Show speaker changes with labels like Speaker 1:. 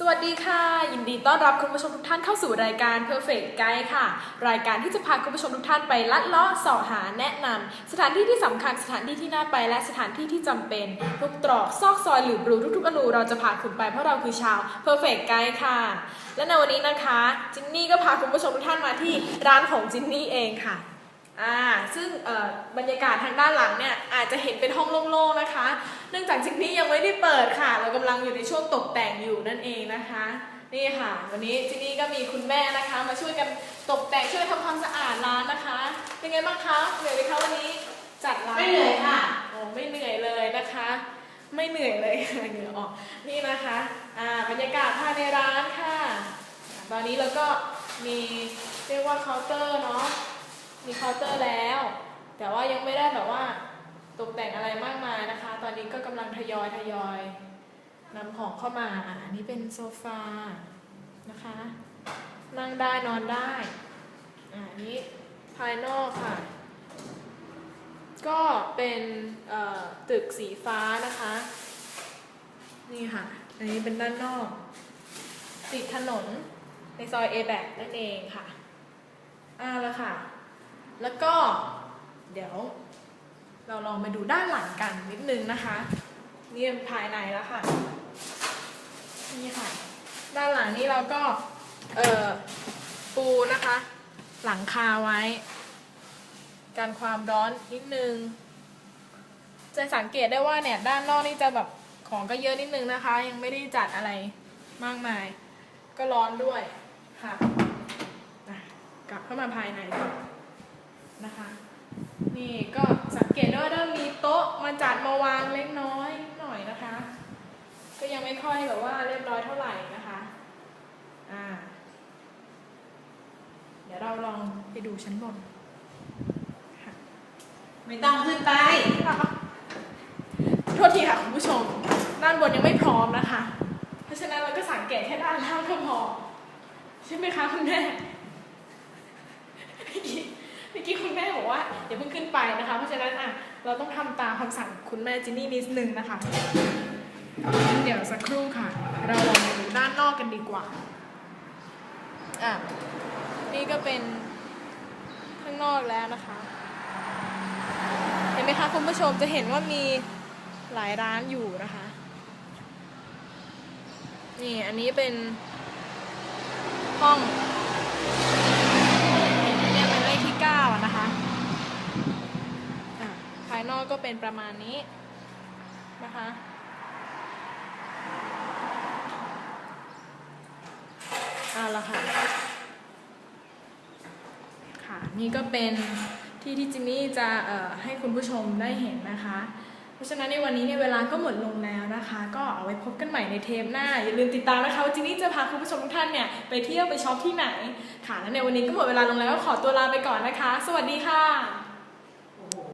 Speaker 1: สวัสดีค่ะ ยินดีต้อนรับคุณผู้ชมทุกท่านเข้าสู่รายการ Perfect Guide ค่ะ รายการที่จะพาคุณผู้ชมทุกท่านไปลัดเลาะเสาะหาแนะนำสถานที่ที่สำคัญสถานที่ที่น่าไปและสถานที่ที่จำเป็นทุกตรอกซอกซอยหรือรูทุกๆอนูเราจะพาคุณไปเพราะเราคือชาว Perfect Guide ค่ะ และในวันนี้นะคะจินนี่ก็พาคุณผู้ชมทุกท่านมาที่ร้านของจินนี่เองค่ะ อ่าซึ่งเอ่อบรรยากาศทางด้านหลังเนี่ยอาจจะเห็นเป็นห้องโล่งๆนะคะ เนื่องจากจินนี่ยังไม่ได้เปิดค่ะ เรากำลังอยู่ในช่วงตกแต่งอยู่นั่นเองนะคะ นี่ค่ะ วันนี้จินนี่ก็มีคุณแม่นะคะ มาช่วยกันตกแต่งช่วยทำความสะอาดร้านนะคะ เป็นไงบ้างคะเหนื่อยไหมคะวันนี้จัดร้าน
Speaker 2: ไม่เหนื่อยค่ะ
Speaker 1: โอ้ไม่เหนื่อยเลยนะคะ ไม่เหนื่อยเลยเหงื่อออกนี่นะคะอ่าบรรยากาศภายในร้านค่ะ ตอนนี้เราก็มีเรียกว่าเคาน์เตอร์เนาะมี เคาน์เตอร์แล้ว แต่ว่ายังไม่ได้แบบว่าตกแต่งอะไรมากมายนะคะ ตอนนี้ก็กำลังทยอยทยอยนำของเข้ามาอันนี้เป็นโซฟานะคะ นั่งได้นอนได้อ่าอันนี้ภายนอกค่ะ ก็เป็นเอ่อตึกสีฟ้านะคะ นี่ค่ะ อันนี้เป็นด้านนอก ติดถนนในซอยเอแบกนั่นเองค่ะอ่าแล้วค่ะ แล้วก็เดี๋ยว เราลองมาดูด้านหลังกันนิดนึงนะคะนี่เป็นภายในแล้วค่ะนี่ค่ะ ด้านหลังนี้เราก็เอ่อปูนะคะ หลังคาไว้ การความร้อนนิดนึงจะสังเกตได้ว่าเนี่ยด้านนอกนี่จะแบบของก็เยอะนิดนึงนะคะ ยังไม่ได้จัดอะไรมากมาย ก็ร้อนด้วยค่ะกลับเข้ามาภายในก่อน คะนี่ก็สังเกตได้ว่าเริ่มมีโต๊ะมาจัดมาวางเล็กน้อยนิดหน่อยนะคะ ก็ยังไม่ค่อยแบบว่าเรียบร้อยเท่าไหร่นะคะอ่าเดี๋ยวเราลองไปดูชั้นบนค่ะ
Speaker 2: ไม่ต้องขึ้นไป
Speaker 1: โทษทีค่ะคุณผู้ชม ด้านบนยังไม่พร้อมนะคะ เพราะฉะนั้นเราก็สังเกตแค่ด้านล่างก็พอ ใช่ไหมคะคุณแม่เมื่อกี้เมื่อกี้คุณแม่บ อย่าเพิ่งขึ้นไปนะคะ เพราะฉะนั้นอะเราต้องทำตามคำสั่งคุณแม่จินนี่นิดนึงนะคะงั้นเดี๋ยวสักครู่ค่ะ เราลองไปดูด้านนอกกันดีกว่าอะนี่ก็เป็นข้างนอกแล้วนะคะ เห็นไหมคะคุณผู้ชมจะเห็นว่ามีหลายร้านอยู่นะคะ นี่อันนี้เป็นห้องเนี่ยเป็นเลขที่เก้าอะนะคะอะภาย นอกก็เป็นประมาณนี้นะคะ เอาละค่ะ ค่ะ นี่ก็เป็นที่ที่จินนี่จะให้คุณผู้ชมได้เห็นนะคะ เพราะฉะนั้นในวันนี้เนี่ยเวลาก็หมดลงแล้วนะคะ ก็เอาไว้พบกันใหม่ในเทปหน้า อย่าลืมติดตามนะคะว่าจินนี่จะพาคุณผู้ชมทุกท่านเนี่ยไปเที่ยวไปช็อปที่ไหน ค่ะ และในวันนี้ก็หมดเวลาลงแล้วก็ขอตัวลาไปก่อนนะคะ สวัสดีค่ะ